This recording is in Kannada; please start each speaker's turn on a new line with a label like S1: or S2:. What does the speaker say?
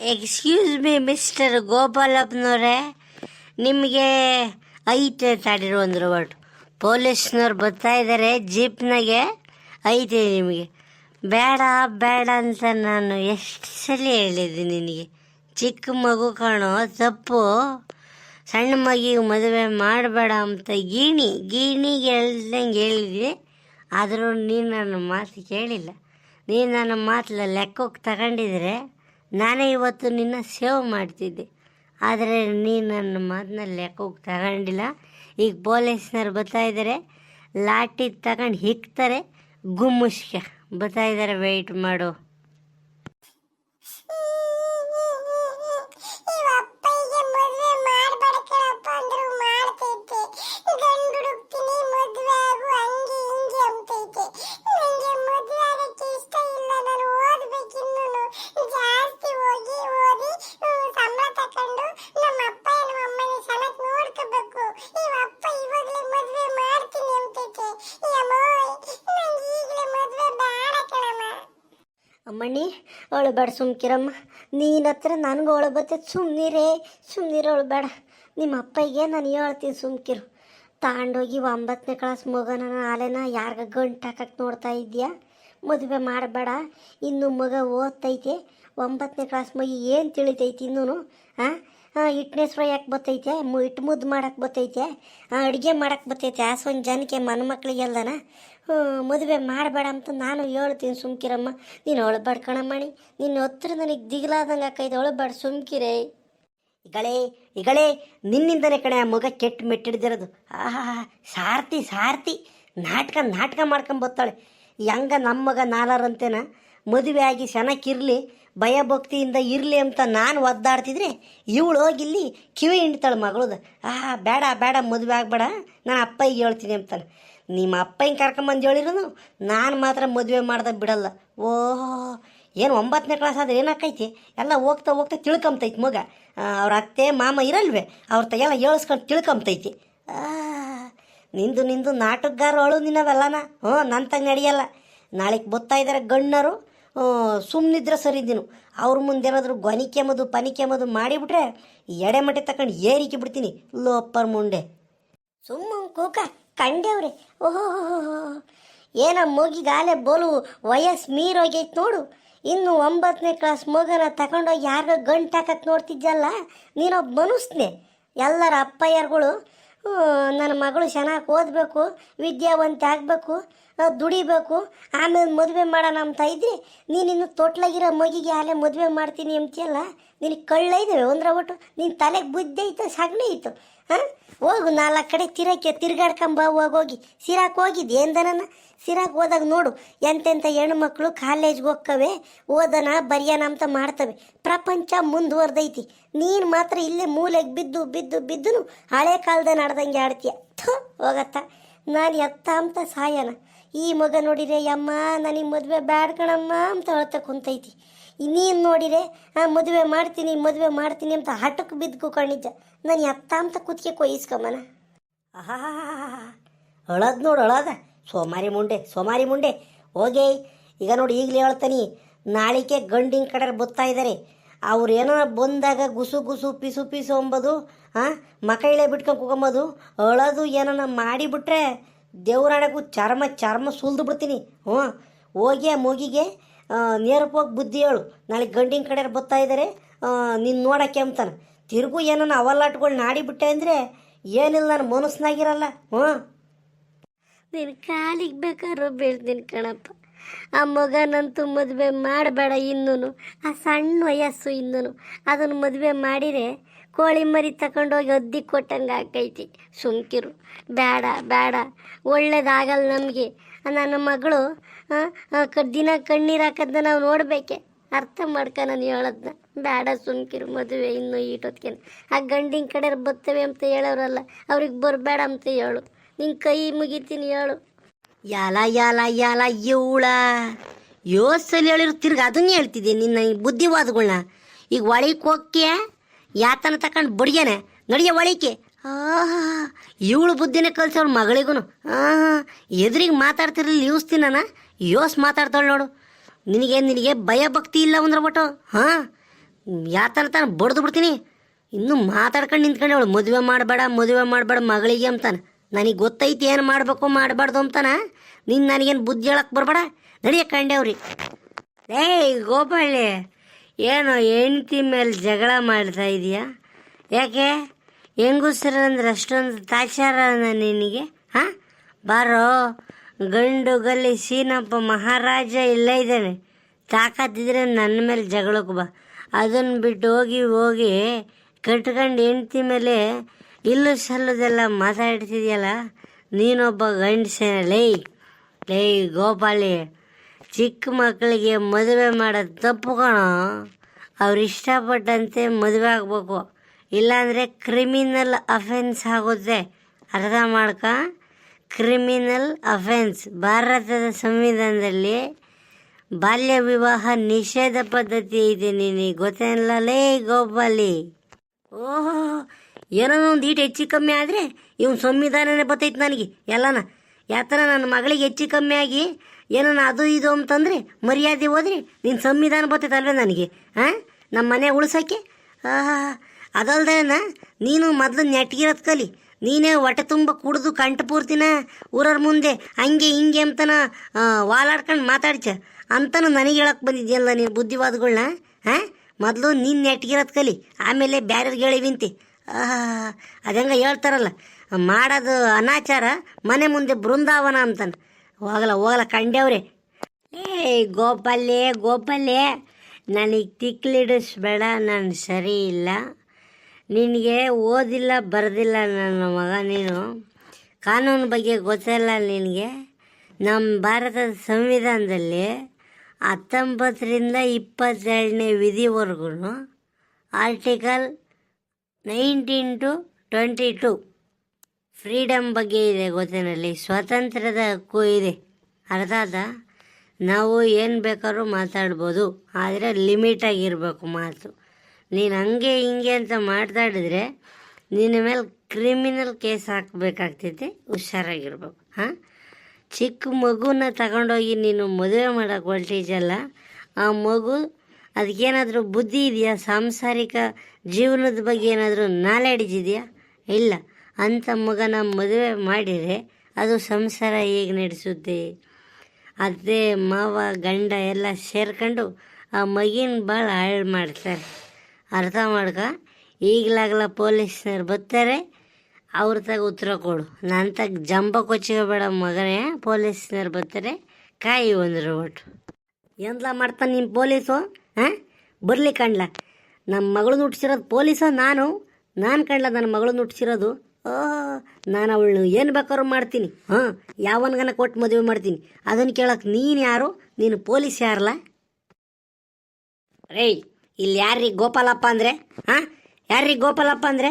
S1: Excuse me mister ಗೋಪಾಲಪ್ಪನವರೇ. ನಿಮಗೆ ಐತೆ ತಾಡಿರೋ ಒಂದು ಒಟ್ಟು. ಪೊಲೀಸ್ನವ್ರು ಬರ್ತಾ ಇದ್ದಾರೆ ಜೀಪ್ನಾಗೆ. ಐತೆ ನಿಮಗೆ. ಬೇಡ ಬೇಡ ಅಂತ ನಾನು ಎಷ್ಟು ಸಲ ಹೇಳಿದ್ದೆ ನಿನಗೆ. ಚಿಕ್ಕ ಮಗು ಕಾಣೋ ತಪ್ಪು. ಸಣ್ಣ ಮಗಿಗೆ ಮದುವೆ ಮಾಡಬೇಡ ಅಂತ ಗೀಣಿ, ಗೀಣಿಗೆ ಹೇಳ್ದಂಗೆ ಹೇಳಿದ್ವಿ. ಆದರೂ ನೀನು ನನ್ನ ಮಾತು ಕೇಳಿಲ್ಲ. ನೀನು ನನ್ನ ಮಾತಲ್ಲ ಲೆಕ್ಕಕ್ಕೆ ತಗೊಂಡಿದ್ರೆ ನಾನೇ ಇವತ್ತು ನಿನ್ನ ಸೇವ್ ಮಾಡ್ತಿದ್ದೆ. ಆದರೆ ನೀನು ನನ್ನ ಮಾತನ್ನ ಲೆಕ್ಕಕ್ಕೆ ತಗೊಂಡಿಲ್ಲ. ಈಗ ಪೊಲೀಸ್ನವ್ರು ಬರ್ತಾ ಇದ್ದಾರೆ ಲಾಠಿ ತಗೊಂಡು ಹಿಕ್ತಾರೆ. ಗುಮ್ಮುಷ್ಕ. ಬರ್ತಾ ಇದ್ದಾರೆ ವೆಯ್ಟ್ ಮಾಡು.
S2: ಅವಳು ಬೇಡ ಸುಮ್ಕಿರಮ್ಮ. ನೀನ ಹತ್ರ ನನಗೂ ಅವಳು ಬರ್ತೈತೆ ಸುಮ್ಮನಿರೇ ಸುಮ್ಮನಿರೋಳು ಬೇಡ. ನಿಮ್ಮ ಅಪ್ಪಗೆ ನಾನು ಹೇಳ್ತೀನಿ ಸುಮ್ಕಿರು. ತಗೊಂಡೋಗಿ ಒಂಬತ್ತನೇ ಕ್ಲಾಸ್ ಮಗನ ಆಲೆನ ಯಾರಿಗ ಗಂಟು ಹಾಕಕ್ಕೆ ನೋಡ್ತಾ ಇದೆಯಾ? ಮದುವೆ ಮಾಡಬೇಡ. ಇನ್ನು ಮಗ ಓದ್ತೈತೆ. ಒಂಬತ್ತನೇ ಕ್ಲಾಸ್ ಮಗಿ ಏನು ತಿಳಿತೈತಿ ಇನ್ನೂ ಹಾಂ ಇಟ್ಟನೇ ಸ್ವ ಯಾಕೆ ಬತ್ತೈತೆ? ಮು ಇಟ್ಟು ಮುದ್ದು ಮಾಡಕ್ಕೆ ಬತ್ತೈತೆ? ಅಡುಗೆ ಮಾಡಕ್ಕೆ ಬರ್ತೈತೆ ಆಸೊಂದು ಜನಕ್ಕೆ ಮನ ಮಕ್ಕಳಿಗೆಲ್ಲನ ಮದುವೆ ಮಾಡಬೇಡ ಅಂತ ನಾನು ಹೇಳ್ತೀನಿ ಸುಮ್ಕಿರಮ್ಮ. ನೀನು ಅವಳು ಕಣಮ್ಮಣಿ ನಿನ್ನ ಹತ್ರ ನನಗೆ ದಿಗಿಲಾದಂಗೆ ಹಾಕೈತೆ ಬಡ ಸುಮ್ಕಿರೇ.
S1: ಈಗಳೇ ಈಗಳೇ ನಿನ್ನಿಂದನೇ ಕಣೆ ಆ ಮಗ ಕೆಟ್ಟು ಮೆಟ್ಟಿಡ್ದಿರೋದು. ಆಹಾ, ಸಾರ್ತಿ ಸಾರ್ತಿ. ನಾಟಕ ನಾಟಕ ಮಾಡ್ಕೊಂಡ್ ಬರ್ತಾಳೆ ಹೆಂಗ ನಮ್ಮ ಮಗ ನಾಲಾರಂತೇನ? ಮದುವೆ ಆಗಿ ಚೆನ್ನಾಗಿರ್ಲಿ ಭಯ ಭಕ್ತಿಯಿಂದ ಇರಲಿ ಅಂತ ನಾನು ಒದ್ದಾಡ್ತಿದ್ರೆ ಇವಳು ಹೋಗಿಲ್ಲಿ ಕಿವಿ ಹಿಂಡ್ತಾಳೆ ಮಗಳದು. ಆ ಬೇಡ ಬೇಡ ಮದುವೆ ಆಗಬೇಡ. ನಾನು ಅಪ್ಪಗೆ ಹೇಳ್ತೀನಿ ಅಂತಾನೆ. ನಿಮ್ಮ ಅಪ್ಪನ ಕರ್ಕೊಂಬಂದು ಹೇಳಿರೋನು ನಾನು ಮಾತ್ರ ಮದುವೆ ಮಾಡ್ದೆ ಬಿಡಲ್ಲ. ಓಹ್ ಏನು ಒಂಬತ್ತನೇ ಕ್ಲಾಸ್ ಆದರೆ ಏನಾಕೈತಿ ಎಲ್ಲ ಹೋಗ್ತಾ ಹೋಗ್ತಾ ತಿಳ್ಕೊಂತೈತಿ ಮಗ. ಅವ್ರ ಅತ್ತೆ ಮಾಮ ಇರಲ್ವೇ? ಅವ್ರ ತಗೆಲ್ಲ ಹೇಳಿಸ್ಕೊಂಡು ತಿಳ್ಕೊಂತೈತಿ ಆ, ನಿಂದು ನಿಂದು ನಾಟಕಗಾರ ಅಳು ನಿನ್ನವೆಲ್ಲನ. ಹ್ಞೂ ನನ್ನ ತಂಗ ನಡೆಯಲ್ಲ. ನಾಳೆಗೆ ಬತ್ತಾ ಇದ್ದಾರೆ ಗಣ್ಣರು ಸುಮ್ಮನಿದ್ರೆ ಸರಿದ್ದೀನು ಅವ್ರ ಮುಂದೆ ಏನಾದರೂ ಗೊನಿಕೆ ಪನಿಕೆಮದು ಪನಿಕೆ ಮದು ಮಾಡಿಬಿಟ್ರೆ ಎಡೆ ಮಟ್ಟೆ ತಕೊಂಡು ಏರಿಕೆ ಬಿಡ್ತೀನಿ, ಲೋಪರ್ ಮುಂಡೆ.
S2: ಸುಮ್ಮ ಕೂಕ ಕಂಡೇವ್ರೆ ಓಹೋ ಏನ ಮಗಿಗಾಲೆ ಬೋಲು ವಯಸ್ಸು ಮೀರೋಗೈತೆ ನೋಡು. ಇನ್ನು ಒಂಬತ್ತನೇ ಕ್ಲಾಸ್ ಮಗನ ತಗೊಂಡೋಗಿ ಯಾರಿಗೋ ಗಂಟು ಹಾಕಕ್ಕೆ ನೋಡ್ತಿದ್ದಲ್ಲ ನೀನೊಬ್ಬ ಮನುಷ್ಯನೇ ಎಲ್ಲರ ಅಪ್ಪಯ್ಯರುಗಳು ನನ್ನ ಮಗಳು ಚೆನ್ನಾಗಿ ಓದಬೇಕು, ವಿದ್ಯಾವಂತ ಆಗಬೇಕು ದುಡಿಬೇಕು, ಆಮೇಲೆ ಮದುವೆ ಮಾಡೋಣ ಅಂತ ಇದ್ರೆ ನೀನಿನ್ನು ತೊಟ್ಲಾಗಿರೋ ಮಗಿಗೆ ಆಲೆ ಮದುವೆ ಮಾಡ್ತೀನಿ ಅಂತೀಯಲ್ಲ? ನಿನಗೆ ಕಳ್ಳ ಇದ್ದಾವೆ ಒಂದ್ರ ಒಟ್ಟು ನಿನ್ನ ತಲೆಗೆ ಬುದ್ಧಿ ಐತೆ, ಸಗಣಿ ಐತು. ಹೋಗು, ನಾಲ್ಕು ಕಡೆ ತಿರಕ್ಕೆ ತಿರ್ಗಾಡ್ಕೊಂಬ ಹೋಗೋಗಿ ಸಿರಾಕ್ ಹೋಗಿದ್ದು ಏನ್ದನ ಸಿರಾಕ್ ಹೋದಾಗ ನೋಡು ಎಂತೆಂಥ ಹೆಣ್ಮಕ್ಳು ಕಾಲೇಜ್ಗೆ ಹೋಗ್ಕವೆ, ಓದನ ಬರೆಯೋಣ ಅಂತ ಮಾಡ್ತವೆ. ಪ್ರಪಂಚ ಮುಂದುವರ್ದೈತಿ. ನೀನು ಮಾತ್ರ ಇಲ್ಲೇ ಮೂಲೆಗೆ ಬಿದ್ದು ಬಿದ್ದು ಬಿದ್ದು ಹಳೆ ಕಾಲದ ನಡ್ದಂಗೆ ಆಡ್ತೀಯ. ಹೋಗತ್ತ. ನಾನು ಎತ್ತ ಅಂತ ಸಾಯನ. ಈ ಮಗ ನೋಡಿರೇ ಯಮ್ಮ, ನನಗೆ ಮದುವೆ ಬ್ಯಾಡ್ಕಣಮ್ಮ ಅಂತ ಹೇಳ್ತಾ ಕುಂತೈತಿ. ನೀನು ನೋಡಿರೆ? ಆ, ಮದುವೆ ಮಾಡ್ತೀನಿ ಮದುವೆ ಮಾಡ್ತೀನಿ ಅಂತ ಹಠಕ್ಕೆ ಬಿದ್ದು ಕೂಕೊಂಡಿದ್ದ ನಾನು ಎತ್ತ ಅಂತ ಕುತ್ತಿಗೆ ಕೊಯ್ಸ್ಕೊಂಬನ
S1: ಅಳದ್ ನೋಡು ಅಳದ. ಸೋಮಾರಿ ಮುಂಡೆ ಸೋಮಾರಿ ಮುಂಡೆ. ಹೋಗಿ, ಈಗ ನೋಡಿ ಈಗಲೇ ಹೇಳ್ತಾನೆ, ನಾಳಿಕೆ ಗಂಡಿನ ಕಡೆ ಬತ್ತಾ ಇದ್ದಾರೆ ಅವ್ರು ಏನೋ ಬಂದಾಗ ಗುಸು ಗುಸು ಪಿಸು ಪಿಸು ಅಂಬೋದು ಹಾಂ ಮಕ್ಕಳೆ ಬಿಟ್ಕೊಂಡು ಕುಗೊಂಬೋದು, ಅಳೋದು ಏನನ ಮಾಡಿಬಿಟ್ರೆ ದೇವ್ರಾಡಕ್ಕೂ ಚರ್ಮ ಚರ್ಮ ಸುಲ್ದು ಬಿಡ್ತೀನಿ. ಹ್ಞೂ ಹೋಗಿ ಆ ಮಗಿಗೆ ನೇರವಾಗಿ ಬುದ್ಧಿ ಹೇಳು. ನಾಳೆ ಗಂಡಿನ ಕಡೆ ಬರ್ತಾ ಇದ್ದಾರೆ ನೀನು ನೋಡಕ್ಕೆ ಅಂತಾನೆ ತಿರುಗು ಏನನ್ನ ಅವಲಾಟ್ಗಳು ನಾಡಿಬಿಟ್ಟೆ ಅಂದರೆ ಏನಿಲ್ಲ ನಾನು ಮನಸ್ಸಿನಾಗಿರಲ್ಲ ಹ್ಞೂ?
S2: ನಿನ್ನ ಕಾಲಿಗೆ ಬೇಕಾದ್ರೂ ಬೀಳ್ತೀನಿ ಕಣಪ್ಪ. ಆ ಮಗನಂತೂ ಮದುವೆ ಮಾಡಬೇಡ ಇನ್ನೂ ಆ ಸಣ್ಣ ವಯಸ್ಸು ಇನ್ನೂ ಅದನ್ನು ಮದುವೆ ಮಾಡಿದರೆ ಕೋಳಿ ಮರಿ ತಗೊಂಡೋಗಿ ಅದ್ದಿ ಕೊಟ್ಟಂಗೆ ಆಕೈತಿ. ಸುಮ್ಕಿರು. ಬೇಡ ಬೇಡ. ಒಳ್ಳೇದಾಗಲ್ಲ ನಮಗೆ. ನನ್ನ ಮಗಳು ದಿನ ಕಣ್ಣೀರು ಹಾಕದ್ನ ನಾವು ನೋಡಬೇಕೆ. ಅರ್ಥ ಮಾಡ್ಕ ನಾನು ಹೇಳದ್ನ. ಬೇಡ ಸುಮ್ಕಿರು ಮದುವೆ ಇನ್ನೂ ಈಟೊತ್ಕೆ ಆ ಗಂಡಿನ ಕಡೆ ಬರ್ತವೆ ಅಂತ ಹೇಳೋರಲ್ಲ, ಅವ್ರಿಗೆ ಬರಬೇಡ ಅಂತ ಹೇಳು. ನಿನ್ನ ಕೈ ಮುಗಿತೀನಿ ಹೇಳು.
S1: ಯಾಲ ಯಾಲ ಯಾಲ ಇವಳ ಯೋಸಲ್ಲಿ ಹೇಳಿರು, ತಿರ್ಗ ಅದನ್ನೇ ಹೇಳ್ತಿದ್ದೆ ನಿನ್ನ ಬುದ್ಧಿವಾದಗಳನ್ನ ಈಗ ಒಳಗೆ ಹೋಗ್ತೀಯ? ಯಾತನ ತಕೊಂಡು ಬಡಿಗೆನೆ ನಡಿಯ ಒಳಿಕೆ. ಇವಳು ಬುದ್ಧಿನೇ ಕಲ್ಸವಳು ಮಗಳಿಗೂ ಎದುರಿಗೆ ಮಾತಾಡ್ತಿರಲಿಲ್ಲ ಯೋಸ್ತೀನ ಯೋಸ್ ಮಾತಾಡ್ತಾಳೆ ನೋಡು. ನಿನಗೆ ನಿನಗೆ ಭಯ ಭಕ್ತಿ ಇಲ್ಲ ಅಂದ್ರೆ ಬಟ್ಟು ಹಾಂ? ಯಾತನ ತಾನು ಬಡ್ದು ಬಿಡ್ತೀನಿ? ಇನ್ನೂ ಮಾತಾಡ್ಕೊಂಡು ನಿಂತ್ಕೊಂಡು ಅವಳು, ಮದುವೆ ಮಾಡಬೇಡ ಮದುವೆ ಮಾಡಬೇಡ ಮಗಳಿಗೆ ಅಂತಾನೆ. ನನಗೆ ಗೊತ್ತೈತಿ ಏನು ಮಾಡಬೇಕು, ಮಾಡಬಾರ್ದು ಅಂತಾನ. ನೀನು ನನಗೇನು ಬುದ್ಧಿ ಹೇಳಕ್ಕೆ ಬರಬೇಡ? ನಡಿಯ ಕಂಡೇವ್ರಿ ಏಯ್ ಗೋಪಾಳಿ ಏನು ಹೆಂಡ್ತಿ ಮೇಲೆ ಜಗಳ ಮಾಡ್ತಾ ಇದೀಯಾ? ಯಾಕೆ? ಹೆಂಗುಸರಂದ್ರೆ ಅಷ್ಟೊಂದು ತಾಚಾರ ನಿನಗೆ, ಹಾಂ? ಬಾರೋ, ಗಂಡು ಗಲ್ಲಿ ಸೀನಪ್ಪ ಮಹಾರಾಜ ಇಲ್ಲೇ ಇದ್ದಾನೆ. ತಾಕತ್ತಿದ್ರೆ ನನ್ನ ಮೇಲೆ ಜಗಳಕ್ಕೆ ಬಾ. ಅದನ್ನು ಬಿಟ್ಟು ಹೋಗಿ ಹೋಗಿ ಕಟ್ಕೊಂಡು ಹೆಂಡ್ತಿ ಮೇಲೆ ಇಲ್ಲೂ ಸಲ್ಲದೆಲ್ಲ ಮಾತಾಡ್ತಿದ್ಯಲ್ಲ? ನೀನೊಬ್ಬ ಗಂಡಸೇನ ಲೈ ಲೈ ಗೋಪಾಲಿ, ಚಿಕ್ಕ ಮಕ್ಕಳಿಗೆ ಮದುವೆ ಮಾಡೋದು ತಪ್ಪು ಕಣೋ. ಅವ್ರು ಇಷ್ಟಪಟ್ಟಂತೆ ಮದುವೆ ಆಗಬೇಕು. ಇಲ್ಲಾಂದರೆ ಕ್ರಿಮಿನಲ್ ಅಫೆನ್ಸ್ ಆಗುತ್ತೆ ಅರ್ಥ ಮಾಡ್ಕ? ಕ್ರಿಮಿನಲ್ ಅಫೆನ್ಸ್ ಭಾರತದ ಸಂವಿಧಾನದಲ್ಲಿ ಬಾಲ್ಯ ವಿವಾಹ ನಿಷೇಧ ಪದ್ಧತಿ ಇದೆ ನೀನು ಗೊತ್ತೇನಲ್ಲ? ಗೋಪಾಲಿ. ಓಹೋ, ಏನೋ ಒಂದು ಈಟು ಹೆಚ್ಚು ಕಮ್ಮಿ ಆದರೆ ಇವ್ನ ಸಂವಿಧಾನನೇ ಬತ್ತೈತೆ ನನಗೆ, ಎಲ್ಲನ. ಯಾತನ ನನ್ನ ಮಗಳಿಗೆ ಹೆಚ್ಚು ಕಮ್ಮಿ ಆಗಿ ಏನೋ ಅದು ಇದು ಅಂತಂದರೆ ಮರ್ಯಾದೆ ಹೋದ್ರೆ ನಿನ್ನ ಸಂವಿಧಾನ ಬರ್ತೈತೆ ಅಲ್ವೇ ನನಗೆ ಹಾಂ ನಮ್ಮ ಮನೆ ಉಳಿಸೋಕ್ಕೆ ಅದಲ್ದೇನ, ನೀನು ಮೊದಲು ನೆಟ್ಗಿರೋದು ಕಲಿ. ನೀನೇ ಹೊಟ್ಟೆ ತುಂಬ ಕುಡಿದು ಕಂಟು ಪೂರ್ತಿನ ಊರವ್ರ ಮುಂದೆ ಹಂಗೆ ಹಿಂಗೆ ಅಂತನ ವಾಲಾಡ್ಕೊಂಡು ಮಾತಾಡ್ಚ. ಅಂತನೂ ನನಗೆ ಹೇಳಕ್ಕೆ ಬಂದಿದ್ಯಲ್ಲ ನೀನು ಬುದ್ಧಿವಾದಗಳನ್ನ ಹಾಂ ಮೊದಲು ನೀನು ನೆಟ್ಗಿರೋದು ಕಲಿ. ಆಮೇಲೆ ಬ್ಯಾರೆವ್ರಿಗೆ ಹೇಳಿವಿಂತಿ ಅದಂಗೆ ಅದಂಗ ಹೇಳ್ತಾರಲ್ಲ, ಮಾಡೋದು ಅನಾಚಾರ ಮನೆ ಮುಂದೆ ಬೃಂದಾವನ ಅಂತಾನೆ. ಹೋಗಲ್ಲ ಹೋಗಲ್ಲ ಕಂಡೇವ್ರೆ ಏ, ಗೋಪಾಲೆ ಗೋಪಾಲೆ, ನನಗೆ ತಿಕ್ಲಿಡಿಸ್ಬೇಡ, ನಾನು ಸರಿ ಇಲ್ಲ. ನಿನಗೆ ಓದಿಲ್ಲ, ಬರೆದಿಲ್ಲ ನನ್ನ ಮಗ ನೀನು. ಕಾನೂನು ಬಗ್ಗೆ ಗೊತ್ತಿಲ್ಲ ನಿನಗೆ. ನಮ್ಮ ಭಾರತದ ಸಂವಿಧಾನದಲ್ಲಿ ಹತ್ತೊಂಬತ್ತರಿಂದ ಇಪ್ಪತ್ತೆರಡನೇ ವಿಧಿವರೆಗೂ article nineteen to twenty two freedom ಬಗ್ಗೆ ಇದೆ ಗೊತ್ತಿನಲ್ಲಿ. ಸ್ವಾತಂತ್ರ್ಯದ ಹಕ್ಕು ಇದೆ. ಅರ್ಥಾದ ನಾವು ಏನು ಬೇಕಾದ್ರೂ ಮಾತಾಡ್ಬೋದು. ಆದರೆ ಲಿಮಿಟಾಗಿರಬೇಕು ಮಾತು. ನೀನು ಹಂಗೆ ಹಿಂಗೆ ಅಂತ ಮಾತಾಡಿದ್ರೆ ನಿನ್ನ ಮೇಲೆ ಕ್ರಿಮಿನಲ್ ಕೇಸ್ ಹಾಕಬೇಕಾಗ್ತೈತೆ. ಹುಷಾರಾಗಿರ್ಬೇಕು. ಹಾಂ? ಚಿಕ್ಕ ಮಗುನ ತಗೊಂಡೋಗಿ ನೀನು ಮದುವೆ ಮಾಡೋಕೆ ಅಲ್ಲ. ಆ ಮಗು ಅದಕ್ಕೇನಾದರೂ ಬುದ್ಧಿ ಇದೆಯಾ? ಸಾಂಸಾರಿಕ ಜೀವನದ ಬಗ್ಗೆ ಏನಾದರೂ ನಾಲೆಡ್ಜ್ ಇದೆಯಾ? ಇಲ್ಲ. ಅಂಥ ಮಗನ ಮದುವೆ ಮಾಡಿದರೆ ಅದು ಸಂಸಾರ ಹೇಗೆ ನಡೆಸುತ್ತೆ? ಅದೇ ಮಾವ ಗಂಡ ಎಲ್ಲ ಸೇರ್ಕೊಂಡು ಆ ಮಗಿನ ಭಾಳ ಹಾಳು ಮಾಡ್ತಾರೆ. ಅರ್ಥ ಮಾಡ್ಕ. ಈಗಲಾಗಲ ಪೊಲೀಸ್ನವ್ರು ಬರ್ತಾರೆ, ಅವ್ರ ತಗ ಉತ್ತರ ಕೊಡು. ನನ್ನ ತಗ ಜಂಬ ಕೊಚ್ಕೋಬೇಡ ಮಗನೇ, ಪೊಲೀಸ್ನವ್ರು ಬರ್ತಾರೆ, ಕಾಯಿ ಒಂದ್ರ ಒಟ್ಟು ಎಂದ್ಲ ಮಾಡ್ತಾನೆ ನಿಮ್ಮ ಪೊಲೀಸು? ಹಾಂ? ಬರಲಿ ಕಂಡ್ಲ ನಮ್ಮ ಮಗಳನ್ನ ಹುಟ್ಟಿಸಿರೋದು ಪೊಲೀಸ ನಾನು? ನಾನು ಕಂಡ್ಲ ನನ್ನ ಮಗಳನ್ನ ಹುಟ್ಟಿಸಿರೋದು ಓ, ನಾನು ಅವಳು ಏನು ಬೇಕಾದ್ರು ಮಾಡ್ತೀನಿ. ಹಾಂ, ಯಾವನ್ಗನ ಕೊಟ್ಟು ಮದುವೆ ಮಾಡ್ತೀನಿ. ಅದನ್ನು ಕೇಳಕ್ಕೆ ನೀನು ಯಾರು? ನೀನು ಪೊಲೀಸ್ ಯಾರಲ್ಲ ರೇ ಇಲ್ಲಿ ಯಾರ್ರೀ ಗೋಪಾಲಪ್ಪ ಅಂದರೆ? ಹಾಂ ಯಾರ್ರೀ ಗೋಪಾಲಪ್ಪ ಅಂದರೆ?